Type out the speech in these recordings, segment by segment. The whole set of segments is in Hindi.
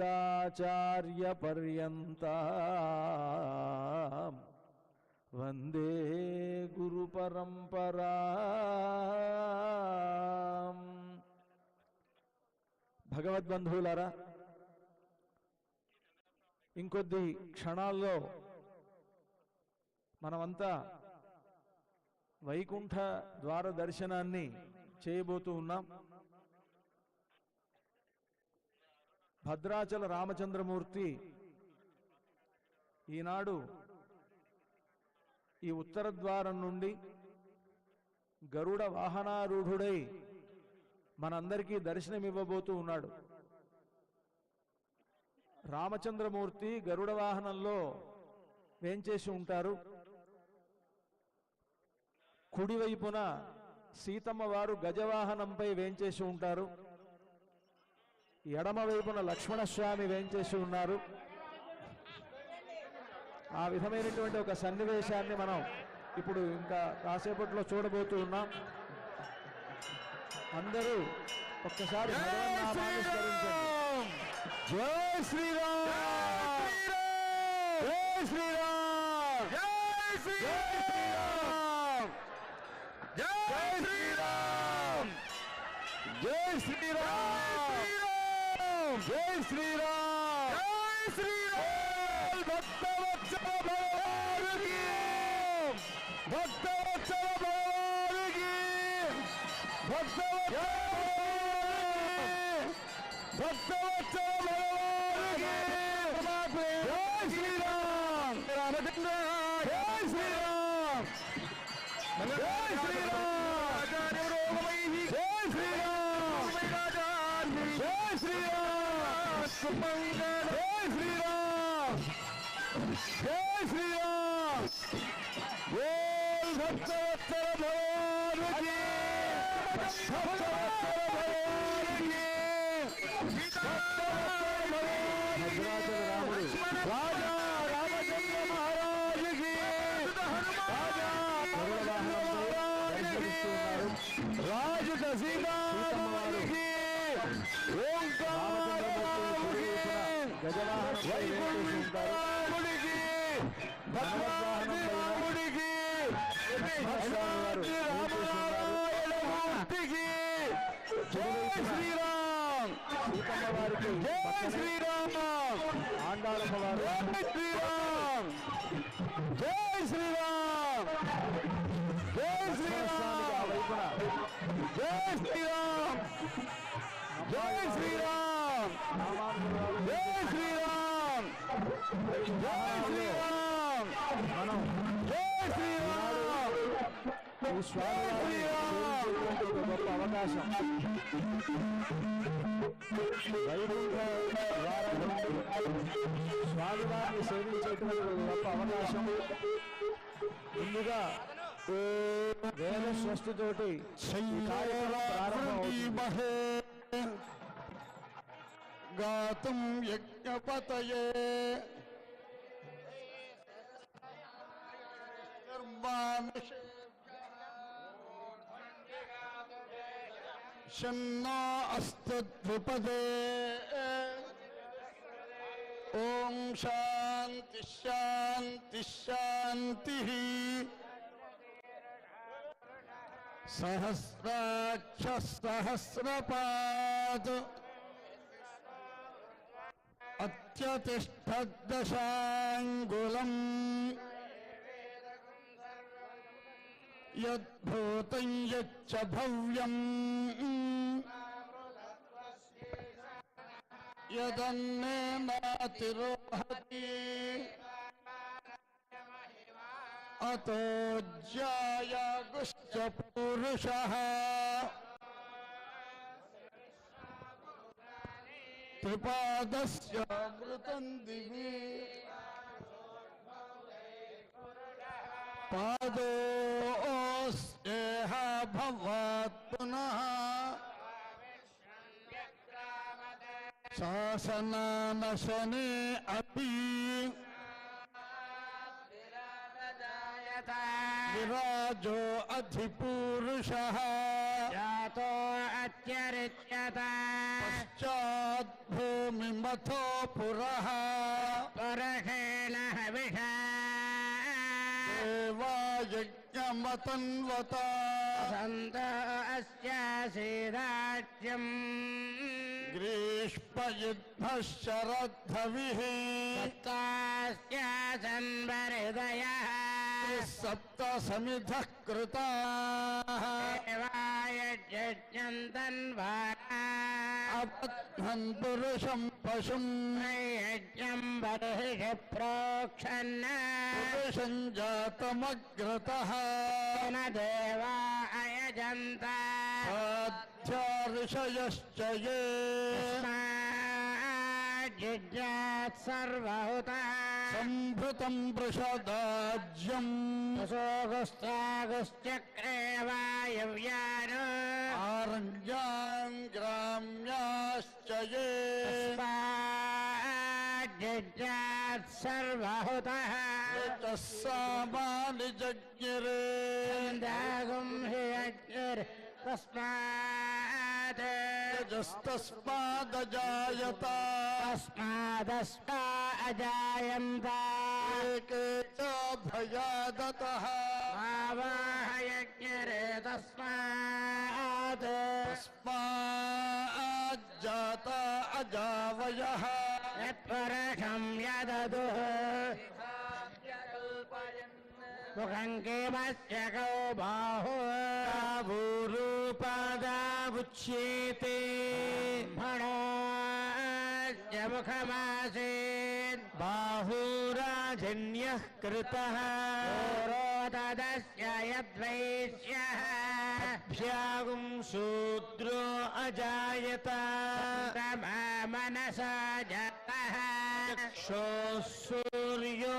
అస్మదాచార్యపర్యంతా వందే గురు పరంపరా. భగవద్బంధువులారా ఇంకొద్ది క్షణాల్లో మనమంతా వైకుంఠ ద్వార దర్శనాన్ని చేయబోతూ ఉన్నాం. భద్రాచల రామచంద్రమూర్తి ఈనాడు ఈ ఉత్తర ద్వారం నుండి గరుడ వాహనారూఢుడై మనందరికీ దర్శనమివ్వబోతూ ఉన్నాడు. రామచంద్రమూర్తి గరుడ వాహనంలో వేంచేసి ఉంటారు? కుడివైపున సీతమ్మవారు గజవాహనంపై వేంచేసి ఉంటారు. ఎడమ వైపున లక్ష్మణస్వామి వేంచేసి ఉన్నారు. ఆ విధమైనటువంటి ఒక సన్నివేశాన్ని మనం ఇప్పుడు ఇంకా కాసేపట్లో చూడబోతూ ఉన్నాం. అందరూ ఒక్కసారి భగవన్నామాన్ని స్మరించండి. జై శ్రీరామ్! జై శ్రీరామ్! జై శ్రీరామ్! జై శ్రీరామ్! जय श्री राम जय श्री राम भक्त वत्सल भगवान की। भक्त वत्सल भगवान की। भक्त भक्त वत्सल भगवान की। जय श्री राम राम जय श्री राम जय श्री राम सत्तर भगवान की सत्तर भगवान की सत्तर भगवान की राजा रामचंद्र महाराज जी राजा महाराज की राज दसीदा की ओंकार की वैकुंठ की भगवान శ్రీరామ్ జై శ్రీరామ్ ఆండాళమ్మ వారు జై శ్రీరామ్ జై శ్రీరామ్ జై శ్రీరామ్ జై శ్రీరామ్ జై శ్రీరామ్ జై శ్రీరామ్ జై శ్రీరామ్ జై శ్రీరామ్ ఈ స్వామి గొప్ప అవకాశం. స్వామివారిని సేవించేటువంటి గొప్ప అవకాశం. ముందుగా వేద స్వస్తితోటి ప్రారంభమవుతుంది. యజ్ఞపతయే. నిర్మానుషే शन्नो ओम शांति शांति शांति सहस्राक्ष सहस्रपाद अत्यतिष्ठदशाङ्गुलम् यद्भूतं यच्च भव्यम्। यदन्नेनातिरोहति अतो ज्यायागुश्च पुरुषः त्रिपादस्य मृतं दिवि। पादोऽस्येह भवात् पुनः। शासनानशने अपि विराजो अधिपूरुषः। जातो अत्यरिच्यत। पश्चाद्भूतम् मिमथो पुरः देवायज्ञमतन्वता। सन्त अस्यासीदाज्यम् ग्रीष्मयुद्धः शरद्धविः सन्वहृदयः सप्त समिधः कृताः। देवाय यज्ञन्तन्वारा अपध्वन् पुरुषं पशुम् यज्ञम् बर्हिषि प्रोक्षन् पुरुषं जातमग्रतः। न देवा अयजन्त साध्या ऋषयश्च ये। जिज्ञात् सर्वहुतः सम्भृतं वृषदाज्यम् सोगुस्तागुश्चक्रे वायव्यान् आरण्यान् ग्राम्याश्च ये। जिज्ञात् सर्वहुतः सामानि जज्ञिरे दागुं हि अग्निर् तस्मात् यजस्तस्मादजायत तस्मादस्मा अजायन्त। एके च भयादतः। आवाहयज्ञरे तस्मात् तस्माज्जात अजावयः। यत्परशं यददुः। मुखं किमस्य कौ बाहु। भूरूपादावुच्येते भणास्य मुखमासीत् बाहुराजन्यः कृतः। यद्वैश्यः भ्यागुं शूद्रो अजायत। मनसा जातः सूर्यो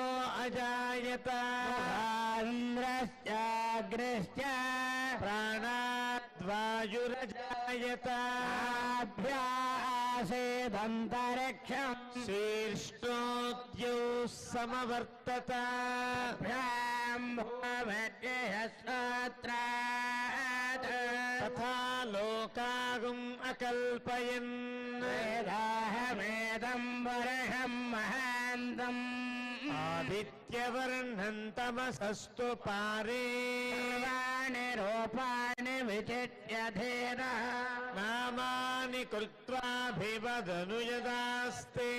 आसेदन्तरिक्षम् शीर्ष्णोद्यौ समवर्तत। तथा लोकागुम् अकल्पयन्। वेदाहमेदम् वर्षम् महान्तम्। आदित्यवर्णन्तमसस्तु पारे। सर्वाणि रूपाणि धेनः नामानि कृत्वाभिवदनु यदास्ते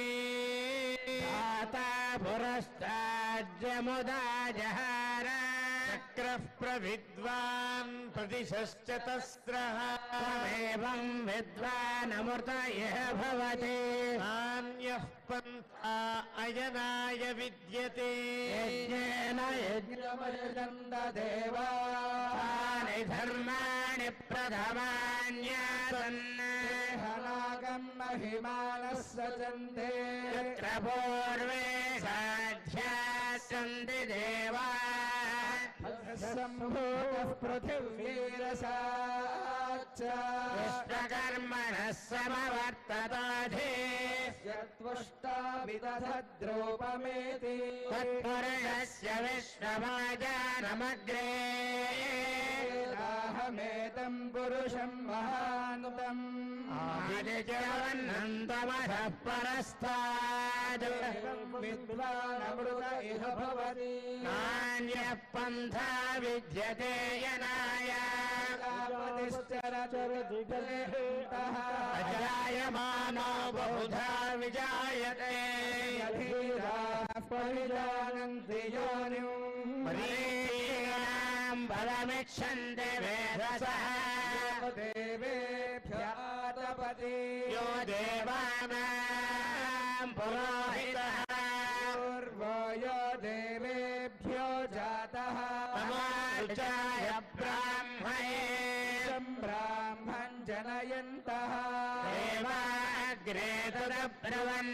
दाता पुरस्ताज्यमुदा जहार चक्रः प्रविद्वान् प्रतिशश्च तस्रः त्वमेवं विद्वानमृत इह भवति पन्था अयनाय विद्यते। यज्ञेन देवानि धर्माणि प्रथमान्यासन्। महिमानः सचन्ते यत्र पूर्वे देवाः। सम्भूतः पृथिवीरसाच्च। विश्वकर्मणः समवर्तताधे। यत्वष्टा विदधद्रोपमेति तत्पुरुषस्य विश्वमाजानमग्रे राहमेदम् पुरुषम् महानुतम्। आदिजवन्नन्तमसः परस्ताद् विद्वानमृत इह भवति। नान्यः पन्था विद्यते यनाय। अजायमानो बहुधा विजायते। परिजानन्ति योनिम् वेदसः देवेभ्यातपति यो देवानाम् पुरोहितः। पूर्वय देवेभ्यो जातः ब्राह्मणे। ब्राह्मन् जनयन्तः। देवाग्रे तदब्रवन्।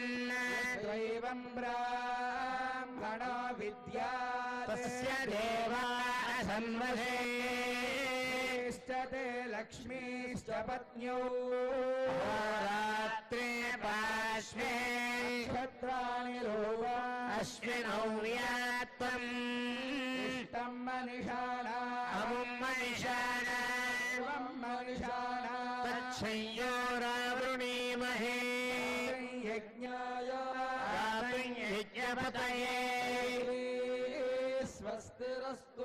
ब्राह्मणो रात्रे पार्श्वे क्षत्राणि रूपा अश्विनौ व्यात्तम् इष्टम् मनिषाणा अमुम् मनिषाणा एवम् मनिषाणा तच्छंयोरावृणीमहे यज्ञपतये स्वस्तिरस्तु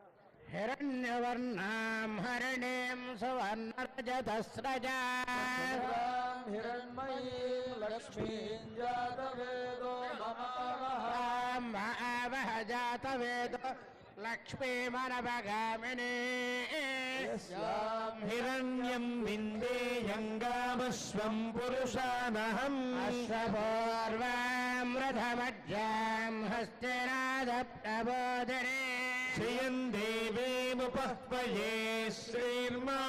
हिरण्यवर्णाम् हरिणीम् हिरण्यवर्णां हरण्यं सुवर्णरजधस्रजाम् महावहजातवेद लक्ष्मीमरभगामिने जातवेदो विन्दे हिरण्यम् स्वं पुरुषमहं सपोर्वां रथमज्यां हस्तराधप्रबोदरे श्रियन्दे पये श्रीर्मा